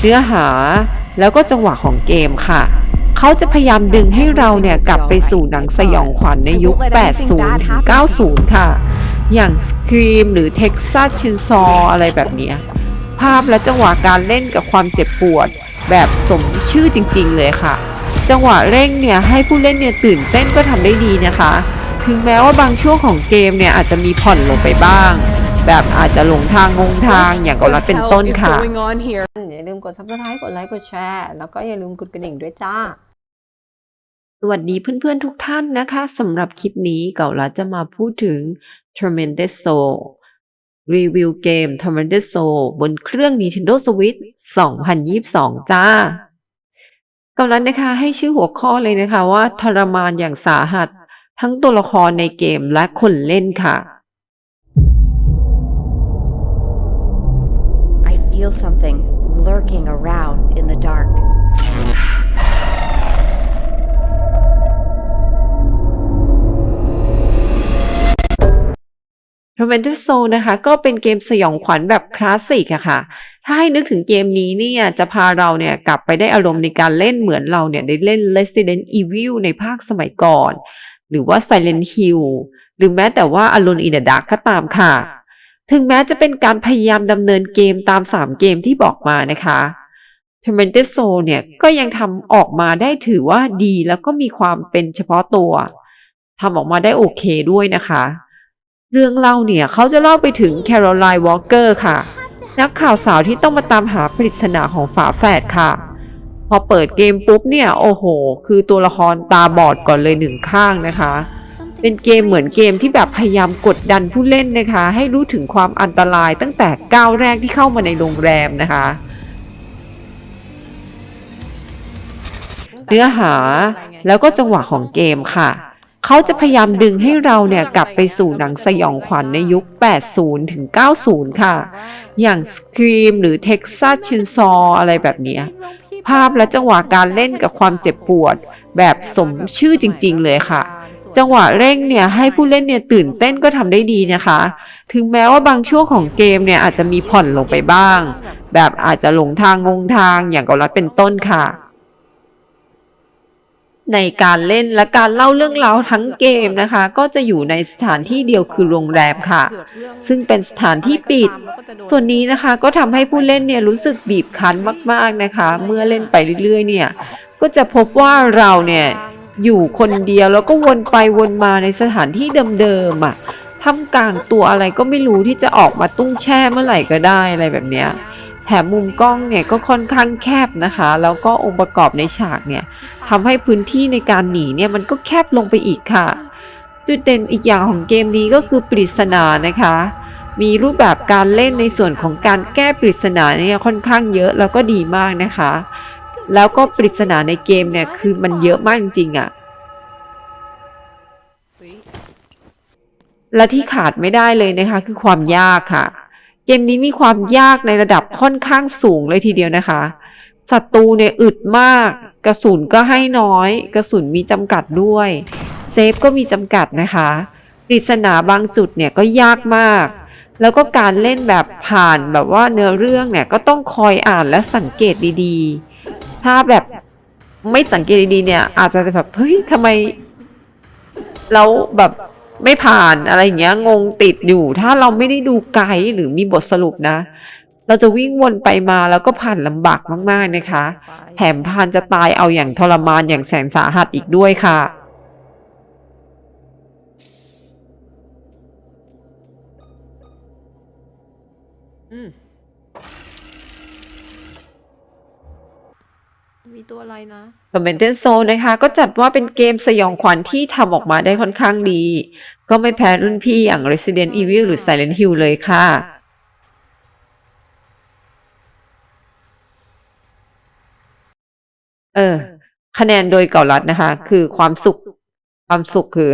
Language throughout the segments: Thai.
เนื้อหา แล้วก็จังหวะของเกมค่ะ เขาจะพยายามดึงให้เราเนี่ยกลับไปสู่หนังสยองขวัญในยุค 80 ถึง 90 ค่ะ อย่าง Scream หรือ Texas Chainsaw อะไรแบบนี้ ภาพและจังหวะการเล่นกับความเจ็บปวด แบบสมชื่อจริงๆเลยค่ะ จังหวะเร่งเนี่ยให้ผู้เล่นเนี่ยตื่นเต้นก็ทำได้ดีนะคะถึงแม้ว่าบางช่วงของเกมเนี่ยอาจจะมีผ่อนลงไปบ้าง แบบอาจจะหลงทางงงทางอย่างกรณีเป็นต้นค่ะ อย่าลืมกด subscribe กดไลค์กดแชร์แล้วก็อย่าลืมกดกระดิ่งด้วยจ้า สวัสดีเพื่อนๆทุกท่านนะคะสำหรับคลิปนี้เก่าลัดจะมาพูดถึง Tremendous Soul รีวิวเกม Tremendous Soul บนเครื่อง Nintendo Switch 2022 จ้าเก่าลัดนะคะให้ชื่อหัวข้อเลยนะคะว่าทรมานอย่างสาหัส ทั้งตัวละครในเกมและคนเล่นค่ะ I feel something lurking around in the dark. r e m e n d o u s Soul นะคะก็เป็นเกมสยองขวัญแบบคลาสสิกอะค่ะ ถ้าให้นึกถึงเกมนี้เนี่ยจะพาเราเนี่ยกลับไปได้อารมณ์ในการเล่นเหมือนเราเนี่ยได้เล่น Resident Evil ในภาคสมัยก่อน หรือว่า Silent Hill หรือแม้แต่ว่า Alone in the Dark ก็ตามค่ะ ถึงแม้จะเป็นการพยายามดำเนินเกมตาม 3 เกมที่บอกมานะคะ t r e m e n d o u s Soul เนี่ยก็ยังทำออกมาได้ถือว่าดีแล้วก็มีความเป็นเฉพาะตัวทำออกมาได้โอเคด้วยนะคะ เรื่องเล่าเนี่ยเขาจะเล่าไปถึงแคโรไลน์วอลเกอร์ค่ะ นักข่าวสาวที่ต้องมาตามหาปริศนาของฝาแฝดค่ะ พอเปิดเกมปุ๊บเนี่ย โอ้โห คือตัวละครตาบอดก่อนเลยหนึ่งข้างนะคะ เป็นเกมเหมือนเกมที่แบบพยายามกดดันผู้เล่นนะคะ ให้รู้ถึงความอันตรายตั้งแต่ก้าวแรกที่เข้ามาในโรงแรมนะคะ เนื้อหาแล้วก็จังหวะของเกมค่ะเขาจะพยายามดึงให้เราเนี่ยกลับไปสู่หนังสยองขวัญในยุค 80 ถึง 90 ค่ะ อย่าง Scream หรือ Texas Chainsaw อะไรแบบนี้ ภาพและจังหวะการเล่นกับความเจ็บปวด แบบสมชื่อจริง ๆ เลยค่ะ จังหวะเร่งเนี่ยให้ผู้เล่นเนี่ยตื่นเต้นก็ทำได้ดีนะคะ ถึงแม้ว่าบางช่วงของเกมเนี่ยอาจจะมีผ่อนลงไปบ้าง แบบอาจจะหลงทางงงทางอย่างกรณีเป็นต้นค่ะ ในการเล่นและการเล่าเรื่องราวทั้งเกมนะคะ ก็จะอยู่ในสถานที่เดียวคือโรงแรมค่ะ ซึ่งเป็นสถานที่ปิด ส่วนนี้นะคะก็ทำให้ผู้เล่นเนี่ยรู้สึกบีบคั้นมาก ๆนะคะ เมื่อเล่นไปเรื่อยๆ เนี่ยก็จะพบว่าเราเนี่ย อยู่คนเดียวแล้วก็วนไปวนมาในสถานที่เดิมๆอะท่ามกลางตัวอะไรก็ไม่รู้ที่จะออกมาตุ้งแช่เมื่อไหร่ก็ได้อะไรแบบเนี้ยแถมมุมกล้องเนี่ยก็ค่อนข้างแคบนะคะ แล้วก็องค์ประกอบในฉากเนี่ยทำให้พื้นที่ในการหนีเนี่ยมันก็แคบลงไปอีกค่ะ จุดเด่นอีกอย่างของเกมนี้ก็คือปริศนานะคะ มีรูปแบบการเล่นในส่วนของการแก้ปริศนาเนี่ยค่อนข้างเยอะแล้วก็ดีมากนะคะ แล้วก็ปริศนาในเกมเนี่ยคือมันเยอะมากจริงๆอะ่ะ และที่ขาดไม่ได้เลยนะคะคือความยากค่ะ เกมนี้มีความยากในระดับค่อนข้างสูงเลยทีเดียวนะคะศัตรูเนี่ยอึดมาก กระสุนก็ให้น้อย กระสุนมีจำกัดด้วย เซฟก็มีจำกัดนะคะปริศนาบางจุดเนี่ยก็ยากมากแล้วก็การเล่นแบบผ่านแบบว่าเนื้อเรื่องเนี่ยก็ต้องคอยอ่านและสังเกตดีๆ ถ้าแบบไม่สังเกตดีๆเนี่ย อาจจะแบบเฮ้ยทำไมเราแบบไม่ผ่านอะไรอย่างเงี้ย งงติดอยู่ ถ้าเราไม่ได้ดูไกด์หรือมีบทสรุปนะ เราจะวิ่งวนไปมาแล้วก็ผ่านลำบากมากๆนะคะ แถมพานจะตายเอาอย่างทรมานอย่างแสนสาหัสอีกด้วยค่ะมี ตัวอะไรนะ c o m m e n t a t Zone นะคะ ก็จัดว่าเป็นเกมสยองขวัญที่ทำออกมาได้ค่อนข้างดี ก็ไม่แพ้รุ่นพี่อย่าง Resident Evil หรือ Silent Hill เลยค่ะ เออ คะแนนโดยเก่ารัดนะคะ คือความสุข ความสุขคือ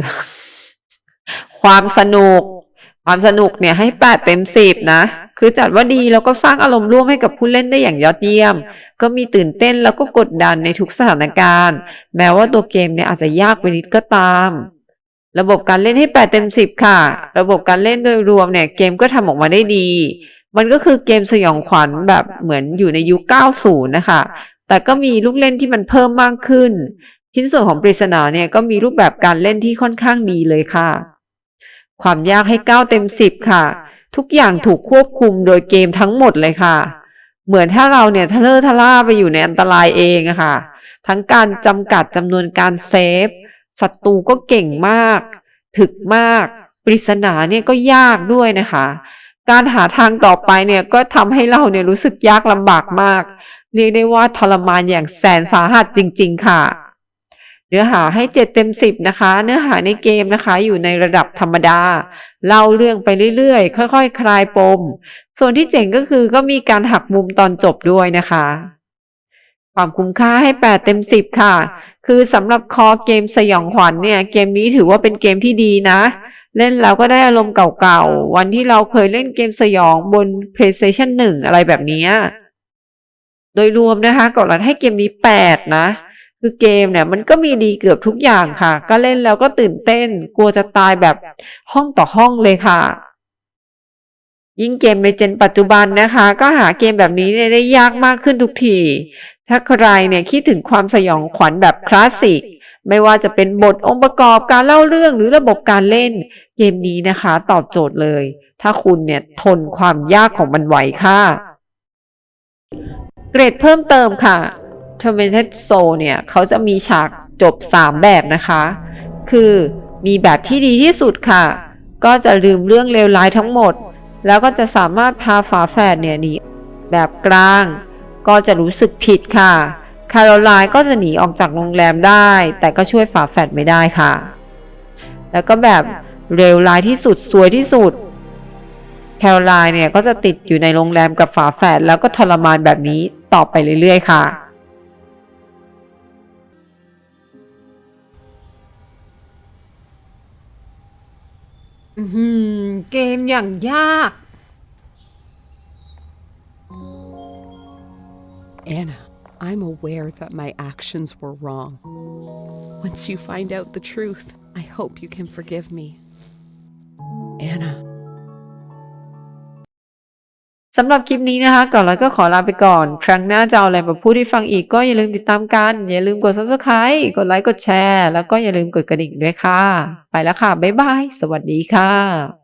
ความสนุก ความสนุกเนี่ยให้แปดเต็มสิบนะ คือจัดว่าดีแล้วก็สร้างอารมณ์ร่วมให้กับผู้เล่นได้อย่างยอดเยี่ยม ก็มีตื่นเต้นแล้วก็กดดันในทุกสถานการณ์ แม้ว่าตัวเกมเนี่ยอาจจะยากไปนิดก็ตาม ระบบการเล่นให้8เต็ม10ค่ะ ระบบการเล่นโดยรวมเนี่ยเกมก็ทำออกมาได้ดี มันก็คือเกมสยองขวัญแบบเหมือนอยู่ในยุค 90 นะคะ แต่ก็มีลูกเล่นที่มันเพิ่มมากขึ้น ชิ้นส่วนของปริศนาเนี่ยก็มีรูปแบบการเล่นที่ค่อนข้างดีเลยค่ะ ความยากให้ 9 เต็ม 10 ค่ะ ทุกอย่างถูกควบคุมโดยเกมทั้งหมดเลยค่ะ เหมือนถ้าเราเนี่ยทะเลอร์ทะล่าไปอยู่ในอันตรายเองอะค่ะ ทั้งการจำกัดจำนวนการเซฟศัตรูก็เก่งมาก ถึกมาก ปริศนาเนี่ยก็ยากด้วยนะคะ การหาทางต่อไปเนี่ยก็ทำให้เราเนี่ยรู้สึกยากลำบากมาก เรียกได้ว่าทรมานอย่างแสนสาหัสจริง ๆ ค่ะ เนื้อหาให้7เต็ม10นะคะ เนื้อหาในเกมนะคะ อยู่ในระดับธรรมดา เล่าเรื่องไปเรื่อยๆ ค่อยๆ คลายปม ส่วนที่เจ๋งก็คือก็มีการหักมุมตอนจบด้วยนะคะ ความคุ้มค่าให้ 8 เต็ม 10 ค่ะ คือสำหรับคอเกมสยองขวัญเนี่ย เกมนี้ถือว่าเป็นเกมที่ดีนะ เล่นแล้วก็ได้อารมณ์เก่าๆ วันที่เราเคยเล่นเกมสยองบน PlayStation 1 อะไรแบบนี้ โดยรวมนะคะกดรัดให้เกมนี้ 8 นะ คือเกมเนี่ยมันก็มีดีเกือบทุกอย่างค่ะ ก็เล่นแล้วก็ตื่นเต้น กลัวจะตายแบบห้องต่อห้องเลยค่ะ ยิ่งเกมในเจนปัจจุบันนะคะ ก็หาเกมแบบนี้ได้ยากมากขึ้นทุกที ถ้าใครเนี่ยคิดถึงความสยองขวัญแบบคลาสสิกไม่ว่าจะเป็นบทองค์ประกอบการเล่าเรื่องหรือระบบการเล่น เกมนี้นะคะตอบโจทย์เลย ถ้าคุณเนี่ยทนความยากของมันไหวค่ะ เกรดเพิ่มเติมค่ะ Tormented Soul เนี่ยเขาจะมีฉากจบ 3 แบบนะคะ คือมีแบบที่ดีที่สุดค่ะ ก็จะลืมเรื่องเลวร้ายทั้งหมด แล้วก็จะสามารถพาฝาแฝดเนี่ยหนีแบบกลาง ก็จะรู้สึกผิดค่ะคาโรไลน์ก็จะหนีออกจากโรงแรมได้ แต่ก็ช่วยฝาแฝดไม่ได้ค่ะ แล้วก็แบบเร็วร้ายที่สุดสวยที่สุดแคโรไลน์เนี่ยก็จะติดอยู่ในโรงแรมกับฝาแฝดแล้วก็ทรมานแบบนี้ต่อไปเรื่อยๆค่ะ อื้อหือเกมอย่างยาก Anna, I'm aware that my actions were wrong. Once you find out the truth, I hope you can forgive me. Anna. สำหรับคลิปนี้นะคะ ก่อนแล้วก็ขอลาไปก่อน ครั้งหน้าจะเอาอะไรมาพูดให้ฟังอีกก็อย่าลืมติดตามกัน อย่าลืมกด subscribe กดไลค์กดแชร์ แล้วก็อย่าลืมกดกระดิ่งด้วยค่ะ ไปแล้วค่ะ บ๊ายบาย สวัสดีค่ะ